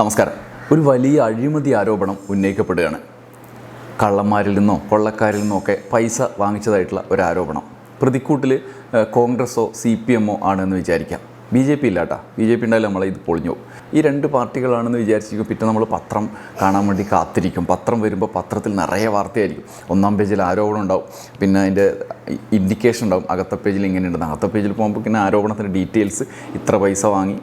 നമസ്കാരം. ഒരു വലിയ അഴിമതി ആരോപണം ഉന്നയിക്കപ്പെടുകയാണ്. കള്ളന്മാരിൽ നിന്നോ കൊള്ളക്കാരിൽ നിന്നോ ഒക്കെ പൈസ വാങ്ങിച്ചതായിട്ടുള്ള ഒരു ആരോപണം. പ്രതിക്കൂട്ടിൽ കോൺഗ്രസോ കോൺഗ്രസ്സോ സി പി എമ്മോ ആണെന്ന് വിചാരിക്കാം. ബി ജെ പി ഇല്ലാട്ടാ. ബി ജെ പി ഉണ്ടായാലും നമ്മളെ ഇത് പൊളിഞ്ഞു ഈ രണ്ട് പാർട്ടികളാണെന്ന് വിചാരിച്ചിരിക്കും പിന്നെ നമ്മൾ പത്രം കാണാൻ വേണ്ടി കാത്തിരിക്കും. പത്രം വരുമ്പോൾ പത്രത്തിൽ നിറയെ വാർത്തയായിരിക്കും. ഒന്നാം പേജിൽ ആരോപണം ഉണ്ടാവും. പിന്നെ അതിന്റെ ഇൻഡിക്കേഷൻ ഉണ്ടാവും. അകത്ത പേജിൽ ഇങ്ങനെ ഉണ്ട് അകത്തെ പേജിൽ പോകുമ്പോൾ പിന്നെ ആരോപണത്തിന്റെ ഡീറ്റെയിൽസ് ഇത്ര പൈസ വാങ്ങി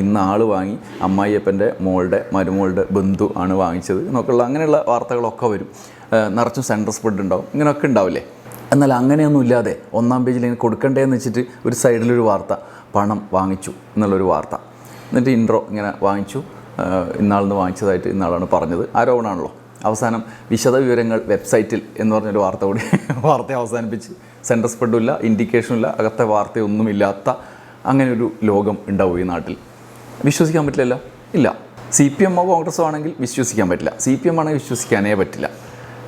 ഇന്ന ആൾ വാങ്ങി അമ്മായിയപ്പന്റെ മോളുടെ മരുമോളുടെ ബന്ധു ആണ് വാങ്ങിച്ചത് എന്നൊക്കെയുള്ള അങ്ങനെയുള്ള വാർത്തകളൊക്കെ വരും. നിറച്ചും സെൻട്രൽ സ്പ്രെഡ് ഉണ്ടാവും. ഇങ്ങനെയൊക്കെ ഉണ്ടാവില്ലേ? എന്നാൽ അങ്ങനെയൊന്നും ഇല്ലാതെ ഒന്നാം പേജിൽ കൊടുക്കണ്ടേന്ന് വെച്ചിട്ട് ഒരു സൈഡിലൊരു വാർത്ത. പണം വാങ്ങിച്ചു എന്നുള്ളൊരു വാർത്ത. എന്നിട്ട് ഇൻട്രോ ഇങ്ങനെ വാങ്ങിച്ചു. ഇന്നാളിന്ന് വാങ്ങിച്ചതായിട്ട് ഇന്നാളാണ് പറഞ്ഞത്. ആരോപണമാണല്ലോ അവസാനം വിശദ വിവരങ്ങൾ വെബ്സൈറ്റിൽ എന്ന് പറഞ്ഞൊരു വാർത്ത കൂടി വാർത്ത അവസാനിപ്പിച്ച്. സെൻട്രൽ ഇൻഡിക്കേഷനും ഇല്ല അകത്തെ വാർത്തയൊന്നുമില്ലാത്ത അങ്ങനെ ഒരു ലോകം ഉണ്ടാവും ഈ നാട്ടിൽ. വിശ്വസിക്കാൻ പറ്റില്ലല്ലോ? ഇല്ല. സി പി എമ്മോ കോൺഗ്രസ്സോ ആണെങ്കിൽ വിശ്വസിക്കാൻ പറ്റില്ല. സി പി എം ആണെങ്കിൽ വിശ്വസിക്കാനേ പറ്റില്ല.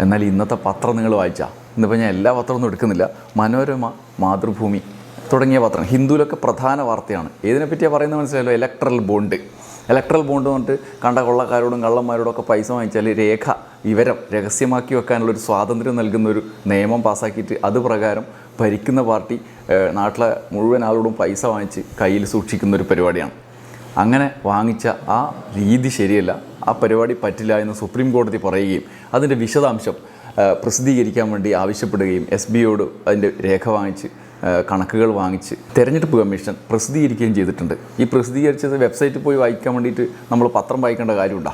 എന്നാൽ ഇന്നത്തെ പത്രം നിങ്ങൾ വായിച്ചാൽ ഇന്നിപ്പോൾ ഞാൻ എല്ലാ പത്രമൊന്നും എടുക്കുന്നില്ല. മനോരമ മാതൃഭൂമി തുടങ്ങിയ പത്രം ഹിന്ദുവിലൊക്കെ പ്രധാന വാർത്തയാണ്. ഏതിനെപ്പറ്റിയാണ് പറയുന്നത് മനസ്സിലായല്ലോ? ഇലക്ട്രൽ ബോണ്ട് ഇലക്ട്രൽ ബോണ്ട് പറഞ്ഞിട്ട് കണ്ട കൊള്ളക്കാരോടും കള്ളന്മാരോടും ഒക്കെ പൈസ വാങ്ങിച്ചാൽ രേഖ വിവരം രഹസ്യമാക്കി വെക്കാനുള്ള ഒരു സ്വാതന്ത്ര്യം നൽകുന്ന ഒരു നിയമം പാസ്സാക്കിയിട്ട് അത് പ്രകാരം ഭരിക്കുന്ന പാർട്ടി നാട്ടിലെ മുഴുവൻ ആളോടും പൈസ വാങ്ങിച്ച് കയ്യിൽ സൂക്ഷിക്കുന്ന ഒരു പരിപാടിയാണ്. അങ്ങനെ വാങ്ങിച്ച ആ രീതി ശരിയല്ല. ആ പരിപാടി പറ്റില്ല എന്ന് സുപ്രീം കോടതി പറയുകയും അതിന്റെ വിശദാംശം പ്രസിദ്ധീകരിക്കാൻ വേണ്ടി ആവശ്യപ്പെടുകയും എസ് ബിയോട് അതിന്റെ രേഖ വാങ്ങിച്ച് കണക്കുകൾ വാങ്ങിച്ച് തെരഞ്ഞെടുപ്പ് കമ്മീഷൻ പ്രസിദ്ധീകരിക്കുകയും ചെയ്തിട്ടുണ്ട്. ഈ പ്രസിദ്ധീകരിച്ചത് വെബ്സൈറ്റിൽ പോയി വായിക്കാൻ വേണ്ടിയിട്ട് നമ്മൾ പത്രം വായിക്കേണ്ട കാര്യമുണ്ടോ?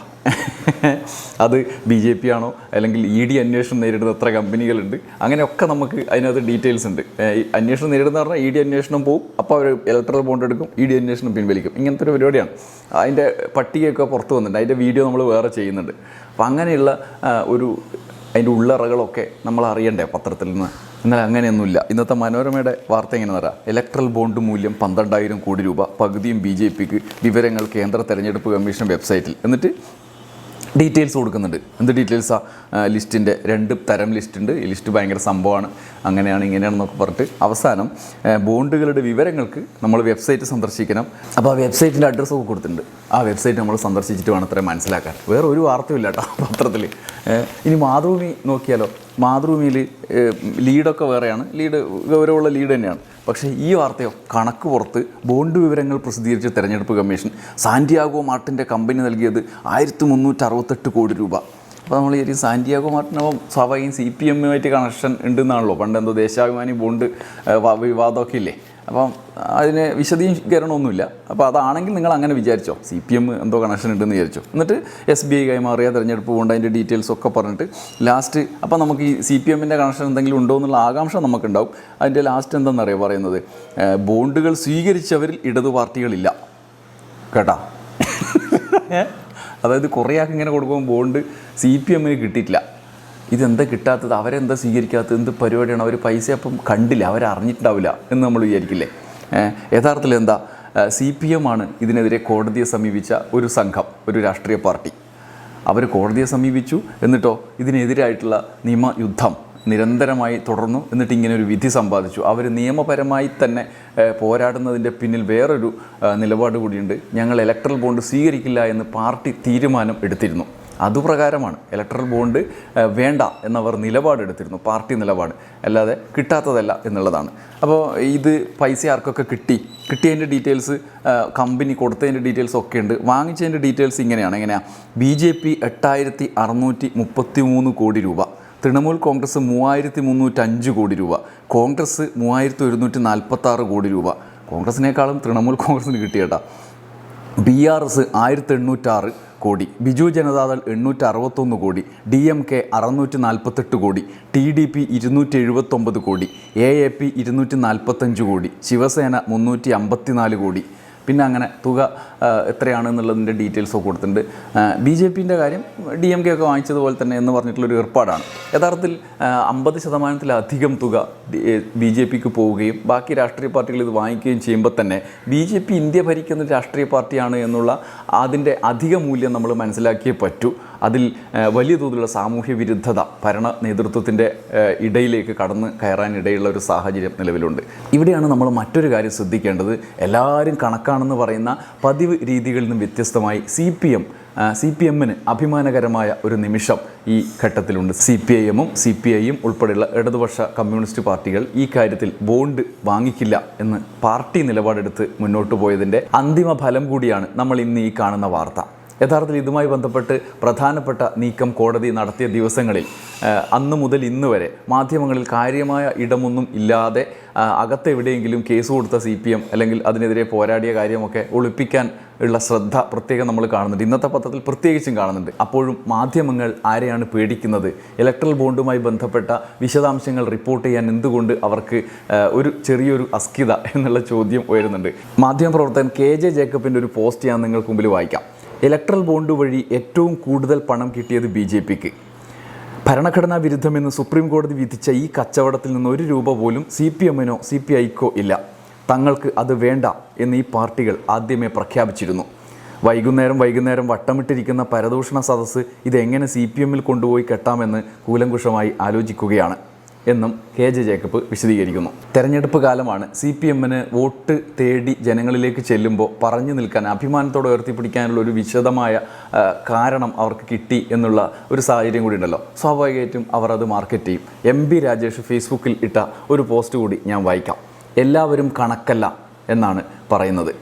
അത് ബി ജെ പി ആണോ? അല്ലെങ്കിൽ ഇ ഡി അന്വേഷണം നേരിടുന്ന എത്ര കമ്പനികളുണ്ട്? അങ്ങനെയൊക്കെ നമുക്ക് അതിനകത്ത് ഡീറ്റെയിൽസ് ഉണ്ട്. അന്വേഷണം നേരിടുന്ന പറഞ്ഞാൽ ഇ ഡി അന്വേഷണം പോകും അപ്പോൾ അവർ ഇലക്ട്രൽ ബോണ്ട് എടുക്കും ഇ ഡി അന്വേഷണം പിൻവലിക്കും. ഇങ്ങനത്തെ ഒരു പരിപാടിയാണ്. അതിന്റെ പട്ടികയൊക്കെ പുറത്ത് വന്നിട്ടുണ്ട്. അതിന്റെ വീഡിയോ നമ്മൾ വേറെ ചെയ്യുന്നുണ്ട്. അപ്പം അങ്ങനെയുള്ള ഒരു അതിന്റെ ഉള്ളറകളൊക്കെ നമ്മൾ അറിയണ്ടേ പത്രത്തിൽ നിന്ന്? എന്നാൽ അങ്ങനെയൊന്നുമില്ല. ഇന്നത്തെ മനോരമയുടെ വാർത്ത എങ്ങനെ പറയാം ഇലക്ട്രൽ ബോണ്ട് മൂല്യം പന്ത്രണ്ടായിരം കോടി രൂപ. പകുതിയും ബി ജെ പിക്ക് വിവരങ്ങൾ കേന്ദ്ര തെരഞ്ഞെടുപ്പ് കമ്മീഷൻ വെബ്സൈറ്റിൽ. എന്നിട്ട് ഡീറ്റെയിൽസ് കൊടുക്കുന്നുണ്ട്. എന്ത് ഡീറ്റെയിൽസാ ലിസ്റ്റിന്റെ രണ്ട് തരം ലിസ്റ്റ് ഉണ്ട് ഈ ലിസ്റ്റ് ഭയങ്കര സംഭവമാണ്. അങ്ങനെയാണ് ഇങ്ങനെയാണെന്നൊക്കെ പറഞ്ഞിട്ട് അവസാനം ബോണ്ടുകളുടെ വിവരങ്ങൾക്ക് നമ്മൾ വെബ്സൈറ്റ് സന്ദർശിക്കണം. അപ്പോൾ ആ വെബ്സൈറ്റിന്റെ അഡ്രസ്സൊക്കെ കൊടുത്തിട്ടുണ്ട്. ആ വെബ്സൈറ്റ് നമ്മൾ സന്ദർശിച്ചിട്ട് വേണം അത്രയും മനസ്സിലാക്കാൻ. വേറെ ഒരു വാർത്തയില്ല കേട്ടോ പത്രത്തിൽ ഇനി മാതൃഭൂമി നോക്കിയാലോ? മാതൃഭൂമിയിൽ ലീഡൊക്കെ വേറെയാണ്. ലീഡ് ഗൗരവമുള്ള ലീഡ് തന്നെയാണ്. പക്ഷേ ഈ വാർത്തയോ കണക്ക് പുറത്ത് ബോണ്ട് വിവരങ്ങൾ പ്രസിദ്ധീകരിച്ച തെരഞ്ഞെടുപ്പ് കമ്മീഷൻ സാന്റിയാഗോ മാർട്ടിന്റെ കമ്പനി നൽകിയത് ആയിരത്തി മുന്നൂറ്റി അറുപത്തെട്ട് കോടി രൂപ. അപ്പോൾ നമ്മൾ ഈ സാന്റിയാഗോ മാർട്ടിനാവും സ്വാഭാവികം സി പി എമ്മുമായിട്ട് കണക്ഷൻ ഉണ്ടെന്നാണല്ലോ. പണ്ട് എന്തോ ദേശാഭിമാനി ബോണ്ട് വിവാദമൊക്കെ ഇല്ലേ? അപ്പം അതിന് വിശദീകരണമൊന്നുമില്ല. അപ്പോൾ അതാണെങ്കിൽ നിങ്ങൾ അങ്ങനെ വിചാരിച്ചോ. സി പി എം എന്തോ കണക്ഷൻ ഉണ്ടെന്ന് വിചാരിച്ചോ. എന്നിട്ട് എസ് ബി ഐ കൈമാറിയ തിരഞ്ഞെടുപ്പ് കൊണ്ട് അതിന്റെ ഡീറ്റെയിൽസ് ഒക്കെ പറഞ്ഞിട്ട് ലാസ്റ്റ് അപ്പോൾ നമുക്ക് ഈ സി പി എമ്മിന്റെ കണക്ഷൻ എന്തെങ്കിലും ഉണ്ടോ എന്നുള്ള ആകാംക്ഷ നമുക്കുണ്ടാവും. അതിന്റെ ലാസ്റ്റ് എന്താണെന്നറിയാം പറയുന്നത്? ബോണ്ടുകൾ സ്വീകരിച്ചവരിൽ ഇടതു പാർട്ടികളില്ല. കേട്ടാ? അതായത് കുറേ ആൾക്ക് ഇങ്ങനെ കൊടുക്കുമ്പോൾ ബോണ്ട് സി പി എമ്മിന് കിട്ടിയിട്ടില്ല. ഇതെന്താ കിട്ടാത്തത്? അവരെന്താ സ്വീകരിക്കാത്തത്? എന്ത് പരിപാടിയാണ് അവർ പൈസ അപ്പം കണ്ടില്ല അവരറിഞ്ഞിട്ടുണ്ടാവില്ല എന്ന് നമ്മൾ വിചാരിക്കില്ലേ? യഥാർത്ഥത്തിൽ എന്താ? സി പി എം ആണ് ഇതിനെതിരെ കോടതിയെ സമീപിച്ച ഒരു സംഘം ഒരു രാഷ്ട്രീയ പാർട്ടി. അവർ കോടതിയെ സമീപിച്ചു എന്നിട്ടോ ഇതിനെതിരായിട്ടുള്ള നിയമയുദ്ധം നിരന്തരമായി തുടർന്നു എന്നിട്ട് ഇങ്ങനെ ഒരു വിധി സമ്പാദിച്ചു. അവർ നിയമപരമായി തന്നെ പോരാടുന്നതിന്റെ പിന്നിൽ വേറൊരു നിലപാട് കൂടിയുണ്ട്. ഞങ്ങൾ ഇലക്ട്രൽ ബോണ്ട് സ്വീകരിക്കില്ല എന്ന് പാർട്ടി തീരുമാനം എടുത്തിരുന്നു. അതുപ്രകാരമാണ്. ഇലക്ട്രൽ ബോണ്ട് വേണ്ട എന്നവർ നിലപാടെടുത്തിരുന്നു. പാർട്ടി നിലപാട്. അല്ലാതെ കിട്ടാത്തതല്ല എന്നുള്ളതാണ്. അപ്പോൾ ഇത് പൈസ ആർക്കൊക്കെ കിട്ടി? കിട്ടിയതിന്റെ ഡീറ്റെയിൽസ് കമ്പനി കൊടുത്തതിന്റെ ഡീറ്റെയിൽസ് ഒക്കെ ഉണ്ട്. വാങ്ങിച്ചതിന്റെ ഡീറ്റെയിൽസ് ഇങ്ങനെയാണ്. എങ്ങനെയാണ് ബി ജെ പി എട്ടായിരത്തി അറുന്നൂറ്റി മുപ്പത്തി മൂന്ന് കോടി രൂപ. തൃണമൂൽ കോൺഗ്രസ് മൂവായിരത്തി മുന്നൂറ്റഞ്ച് കോടി രൂപ. കോൺഗ്രസ് മൂവായിരത്തി ഒരുന്നൂറ്റി നാൽപ്പത്താറ് കോടി രൂപ. കോൺഗ്രസിനേക്കാളും തൃണമൂൽ കോൺഗ്രസിന് കിട്ടിയേട്ടാ. ബി ആർ എസ് ആയിരത്തി എണ്ണൂറ്റാറ് കോടി. ബിജു ജനതാദൾ എണ്ണൂറ്റി അറുപത്തൊന്ന് കോടി. ഡി എം കെ അറുന്നൂറ്റി നാൽപ്പത്തെട്ട് കോടി. ടി ഡി പി ഇരുന്നൂറ്റി എഴുപത്തൊമ്പത് കോടി. എ എ പി ഇരുന്നൂറ്റി നാൽപ്പത്തഞ്ച് കോടി. ശിവസേന മുന്നൂറ്റി അമ്പത്തിനാല് കോടി. പിന്നെ അങ്ങനെ തുക എത്രയാണ് എത്രയാണെന്നുള്ളതിന്റെ ഡീറ്റെയിൽസ് ഒക്കെ കൊടുത്തിട്ടുണ്ട്. ബി ജെ പിന്റെ കാര്യം ഡി എം കെ ഒക്കെ വാങ്ങിച്ചതുപോലെ തന്നെ എന്ന് പറഞ്ഞിട്ടുള്ളൊരു ഏർപ്പാടാണ്. യഥാർത്ഥത്തിൽ അമ്പത് ശതമാനത്തിലധികം തുക ബി ജെ പിക്ക് പോവുകയും ബാക്കി രാഷ്ട്രീയ പാർട്ടികൾ ഇത് വാങ്ങിക്കുകയും ചെയ്യുമ്പോൾ തന്നെ ബി ജെ പി ഇന്ത്യ ഭരിക്കുന്ന രാഷ്ട്രീയ പാർട്ടിയാണ് എന്നുള്ള അതിന്റെ അധിക മൂല്യം നമ്മൾ മനസ്സിലാക്കിയേ പറ്റൂ. അതിൽ വലിയ തോതിലുള്ള സാമൂഹ്യ വിരുദ്ധത ഭരണ നേതൃത്വത്തിന്റെ ഇടയിലേക്ക് കടന്ന് കയറാനിടയുള്ള ഒരു സാഹചര്യം നിലവിലുണ്ട്. ഇവിടെയാണ് നമ്മൾ മറ്റൊരു കാര്യം ശ്രദ്ധിക്കേണ്ടത്. എല്ലാവരും കണക്കാണെന്ന് പറയുന്ന പതിവ് രീതികളിൽ നിന്നും വ്യത്യസ്തമായി C P M C P എമ്മിന് അഭിമാനകരമായ ഒരു നിമിഷം ഈ ഘട്ടത്തിലുണ്ട്. സി പി ഐ എമ്മും സി പി ഐയും ഉൾപ്പെടെയുള്ള ഇടതുപക്ഷ കമ്മ്യൂണിസ്റ്റ് പാർട്ടികൾ ഈ കാര്യത്തിൽ ബോണ്ട് വാങ്ങിക്കില്ല എന്ന് പാർട്ടി നിലപാടെടുത്ത് മുന്നോട്ട് പോയതിന്റെ അന്തിമ ഫലം കൂടിയാണ് നമ്മൾ ഇന്ന് ഈ കാണുന്ന വാർത്ത. യഥാർത്ഥത്തിൽ ഇതുമായി ബന്ധപ്പെട്ട് പ്രധാനപ്പെട്ട നീക്കം കോടതി നടത്തിയ ദിവസങ്ങളിൽ അന്നു മുതൽ ഇന്ന് വരെ മാധ്യമങ്ങളിൽ കാര്യമായ ഇടമൊന്നും ഇല്ലാതെ അകത്തെവിടെയെങ്കിലും കേസ് കൊടുത്ത സി പി എം അല്ലെങ്കിൽ അതിനെതിരെ പോരാടിയ കാര്യമൊക്കെ ഒളിപ്പിക്കാൻ ഉള്ള ശ്രദ്ധ പ്രത്യേകം നമ്മൾ കാണുന്നുണ്ട്. ഇന്നത്തെ പത്രത്തിൽ പ്രത്യേകിച്ചും കാണുന്നുണ്ട്. അപ്പോഴും മാധ്യമങ്ങൾ ആരെയാണ് പേടിക്കുന്നത്? ഇലക്ട്രൽ ബോണ്ടുമായി ബന്ധപ്പെട്ട വിശദാംശങ്ങൾ റിപ്പോർട്ട് ചെയ്യാൻ എന്തുകൊണ്ട് അവർക്ക് ഒരു ചെറിയൊരു അസ്കിത എന്നുള്ള ചോദ്യം ഉയരുന്നുണ്ട്. മാധ്യമപ്രവർത്തകൻ കെ ജെ ജേക്കബിന്റെ ഒരു പോസ്റ്റ് ഞാൻ നിങ്ങൾക്ക് മുമ്പിൽ വായിക്കാം. ഇലക്ട്രൽ ബോണ്ട് വഴി ഏറ്റവും കൂടുതൽ പണം കിട്ടിയത് ബി ജെ പിക്ക്. ഭരണഘടനാ വിരുദ്ധമെന്ന് സുപ്രീം കോടതി വിധിച്ച ഈ കച്ചവടത്തിൽ നിന്ന് ഒരു രൂപ പോലും സി പി എമ്മിനോ സി പി ഐക്കോ ഇല്ല. തങ്ങൾക്ക് അത് വേണ്ട എന്ന് ഈ പാർട്ടികൾ ആദ്യമേ പ്രഖ്യാപിച്ചിരുന്നു. വൈകുന്നേരം വൈകുന്നേരം വട്ടമിട്ടിരിക്കുന്ന പരദൂഷണ സദസ്സ് ഇതെങ്ങനെ സി പി എമ്മിൽ കൊണ്ടുപോയി കെട്ടാമെന്ന് കൂലങ്കുഷമായി ആലോചിക്കുകയാണ്. എന്നും കെ ജെ ജേക്കബ് വിശദീകരിക്കുന്നു. തെരഞ്ഞെടുപ്പ് കാലമാണ് സി പി എമ്മിന് വോട്ട് തേടി ജനങ്ങളിലേക്ക് ചെല്ലുമ്പോൾ പറഞ്ഞു നിൽക്കാൻ അഭിമാനത്തോടെ ഉയർത്തിപ്പിടിക്കാനുള്ള ഒരു വിശദമായ കാരണം അവർക്ക് കിട്ടി എന്നുള്ള ഒരു സാഹചര്യം കൂടി ഉണ്ടല്ലോ. സ്വാഭാവികമായിട്ടും അവർ അത് മാർക്കറ്റ് ചെയ്യും. എം ബി രാജേഷ് ഫേസ്ബുക്കിൽ ഇട്ട ഒരു പോസ്റ്റ് കൂടി ഞാൻ വായിക്കാം. എല്ലാവരും കണക്കല്ല എന്നാണ് പറയുന്നത്.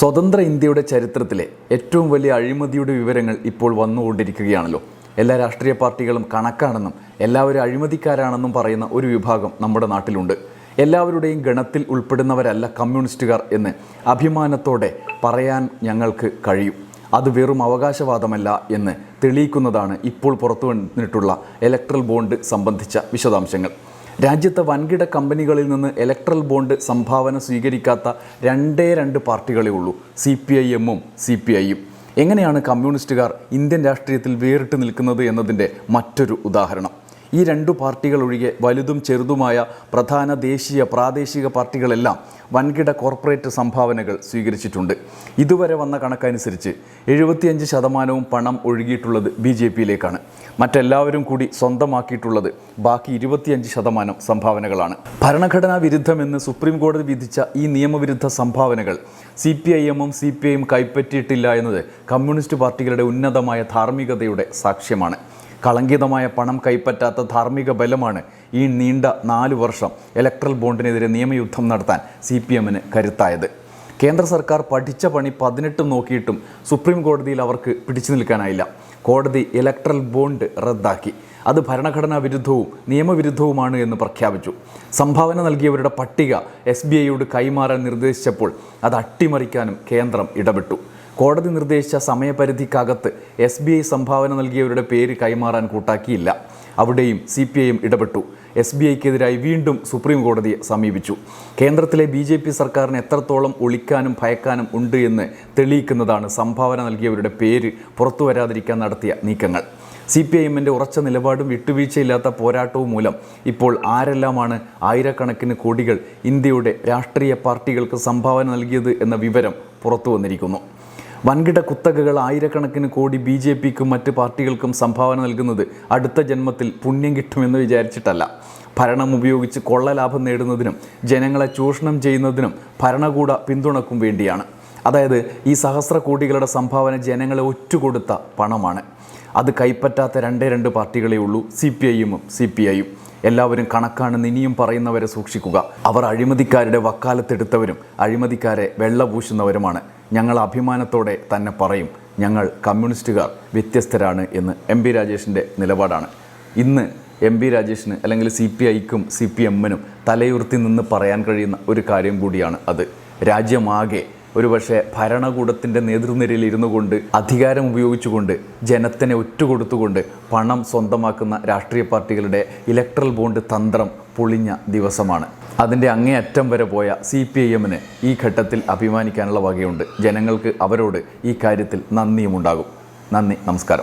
സ്വതന്ത്ര ഇന്ത്യയുടെ ചരിത്രത്തിലെ ഏറ്റവും വലിയ അഴിമതിയുടെ വിവരങ്ങൾ ഇപ്പോൾ വന്നുകൊണ്ടിരിക്കുകയാണല്ലോ. എല്ലാ രാഷ്ട്രീയ പാർട്ടികളും കണക്കാണെന്നും എല്ലാവരും അഴിമതിക്കാരാണെന്നും പറയുന്ന ഒരു വിഭാഗം നമ്മുടെ നാട്ടിലുണ്ട്. എല്ലാവരുടെയും ഗണത്തിൽ ഉൾപ്പെടുന്നവരല്ല കമ്മ്യൂണിസ്റ്റുകാർ എന്ന് അഭിമാനത്തോടെ പറയാൻ ഞങ്ങൾക്ക് കഴിയും. അത് വെറും അവകാശവാദമല്ല എന്ന് തെളിയിക്കുന്നതാണ് ഇപ്പോൾ പുറത്തു വന്നിട്ടുള്ള ഇലക്ട്രൽ ബോണ്ട് സംബന്ധിച്ച വിശദാംശങ്ങൾ. രാജ്യത്തെ വൻകിട കമ്പനികളിൽ നിന്ന് ഇലക്ട്രൽ ബോണ്ട് സംഭാവന സ്വീകരിക്കാത്ത രണ്ടേ രണ്ട് പാർട്ടികളേ ഉള്ളൂ സി പി ഐ എമ്മും സി പി ഐയും. എങ്ങനെയാണ് കമ്മ്യൂണിസ്റ്റുകാർ ഇന്ത്യൻ രാഷ്ട്രീയത്തിൽ വേറിട്ട് നിൽക്കുന്നത് എന്നതിന്റെ മറ്റൊരു ഉദാഹരണം. ഈ രണ്ടു പാർട്ടികൾ ഒഴികെ വലുതും ചെറുതുമായ പ്രധാന ദേശീയ പ്രാദേശിക പാർട്ടികളെല്ലാം വൻകിട കോർപ്പറേറ്റ് സംഭാവനകൾ സ്വീകരിച്ചിട്ടുണ്ട്. ഇതുവരെ വന്ന കണക്കനുസരിച്ച് എഴുപത്തിയഞ്ച് ശതമാനവും പണം ഒഴുകിയിട്ടുള്ളത് ബി ജെ പിയിലേക്കാണ്. മറ്റെല്ലാവരും കൂടി സ്വന്തമാക്കിയിട്ടുള്ളത് ബാക്കി ഇരുപത്തിയഞ്ച് ശതമാനം സംഭാവനകളാണ്. ഭരണഘടനാ വിരുദ്ധമെന്ന് സുപ്രീം കോടതി വിധിച്ച ഈ നിയമവിരുദ്ധ സംഭാവനകൾ സി പി ഐ എമ്മും സി പി ഐയും കൈപ്പറ്റിയിട്ടില്ല എന്നത് കമ്മ്യൂണിസ്റ്റ് പാർട്ടികളുടെ ഉന്നതമായ ധാർമ്മികതയുടെ സാക്ഷ്യമാണ്. കളങ്കിതമായ പണം കൈപ്പറ്റാത്ത ധാർമ്മിക ബലമാണ് ഈ നീണ്ട നാല് വർഷം ഇലക്ട്രൽ ബോണ്ടിനെതിരെ നിയമയുദ്ധം നടത്താൻ സി പി എമ്മിന് കരുത്തായത്. കേന്ദ്ര സർക്കാർ പഠിച്ച പണി പതിനെട്ടും നോക്കിയിട്ടും സുപ്രീം കോടതിയിൽ അവർക്ക് പിടിച്ചു നിൽക്കാനായില്ല. കോടതി ഇലക്ട്രൽ ബോണ്ട് റദ്ദാക്കി. അത് ഭരണഘടനാ വിരുദ്ധവും നിയമവിരുദ്ധവുമാണ് എന്ന് പ്രഖ്യാപിച്ചു. സംഭാവന നൽകിയവരുടെ പട്ടിക എസ് ബി ഐയോട് കൈമാറാൻ നിർദ്ദേശിച്ചപ്പോൾ അത് അട്ടിമറിക്കാനും കേന്ദ്രം ഇടപെട്ടു. കോടതി നിർദ്ദേശിച്ച സമയപരിധിക്കകത്ത് എസ് ബി ഐ സംഭാവന നൽകിയവരുടെ പേര് കൈമാറാൻ കൂട്ടാക്കിയില്ല. അവിടെയും സി പി ഐയും ഇടപെട്ടു. എസ് ബി ഐക്കെതിരായി വീണ്ടും സുപ്രീം കോടതിയെ സമീപിച്ചു. കേന്ദ്രത്തിലെ ബി ജെ പി സർക്കാരിന് എത്രത്തോളം ഒളിക്കാനും ഭയക്കാനും ഉണ്ട് എന്ന് തെളിയിക്കുന്നതാണ് സംഭാവന നൽകിയവരുടെ പേര് പുറത്തു വരാതിരിക്കാൻ നടത്തിയ നീക്കങ്ങൾ. സി പി ഐ എമ്മിന്റെ ഉറച്ച നിലപാടും വിട്ടുവീഴ്ചയില്ലാത്ത പോരാട്ടവും മൂലം ഇപ്പോൾ ആരെല്ലാമാണ് ആയിരക്കണക്കിന് കോടികൾ ഇന്ത്യയുടെ രാഷ്ട്രീയ പാർട്ടികൾക്ക് സംഭാവന നൽകിയത് എന്ന വിവരം പുറത്തു വന്നിരിക്കുന്നു. വൻകിട കുത്തകകൾ ആയിരക്കണക്കിന് കോടി ബി ജെ പിക്കും മറ്റ് പാർട്ടികൾക്കും സംഭാവന നൽകുന്നത് അടുത്ത ജന്മത്തിൽ പുണ്യം കിട്ടുമെന്ന് വിചാരിച്ചിട്ടല്ല. ഭരണം ഉപയോഗിച്ച് കൊള്ളലാഭം നേടുന്നതിനും ജനങ്ങളെ ചൂഷണം ചെയ്യുന്നതിനും ഭരണകൂട പിന്തുണക്കും വേണ്ടിയാണ്. അതായത് ഈ സഹസ്ര കോടികളുടെ സംഭാവന ജനങ്ങളെ ഒറ്റുകൊടുത്ത പണമാണ്. അത് കൈപ്പറ്റാത്ത രണ്ടേ രണ്ട് പാർട്ടികളേ ഉള്ളൂ സി പി ഐയും സി പി ഐയും. എല്ലാവരും കണക്കാണെന്ന് ഇനിയും പറയുന്നവരെ സൂക്ഷിക്കുക. അവർ അഴിമതിക്കാരുടെ വക്കാലത്തെടുത്തവരും അഴിമതിക്കാരെ വെള്ളപൂശുന്നവരുമാണ് ഞങ്ങൾ അഭിമാനത്തോടെ തന്നെ പറയും ഞങ്ങൾ കമ്മ്യൂണിസ്റ്റുകാർ വ്യത്യസ്തരാണ് എന്ന് എം പി രാജേഷിന്റെ നിലപാടാണ്. ഇന്ന് എം പി രാജേഷിന് അല്ലെങ്കിൽ സി പി ഐക്കും സി പി എമ്മിനും തലയുർത്തി നിന്ന് പറയാൻ കഴിയുന്ന ഒരു കാര്യം കൂടിയാണ് അത്. രാജ്യമാകെ ഒരുപക്ഷെ ഭരണകൂടത്തിന്റെ നേതൃനിരയിൽ ഇരുന്നു കൊണ്ട് അധികാരം ഉപയോഗിച്ചുകൊണ്ട് ജനത്തിനെ ഒറ്റുകൊടുത്തുകൊണ്ട് പണം സ്വന്തമാക്കുന്ന രാഷ്ട്രീയ പാർട്ടികളുടെ ഇലക്ട്രൽ ബോണ്ട് തന്ത്രം പൊളിഞ്ഞ ദിവസമാണ്. അതിന്റെ അങ്ങേയറ്റം വരെ പോയ സി പി ഐ എമ്മിന് ഈ ഘട്ടത്തിൽ അഭിമാനിക്കാനുള്ള വകയുണ്ട്. ജനങ്ങൾക്ക് അവരോട് ഈ കാര്യത്തിൽ നന്ദിയുമുണ്ടാകും. നന്ദി നമസ്കാരം.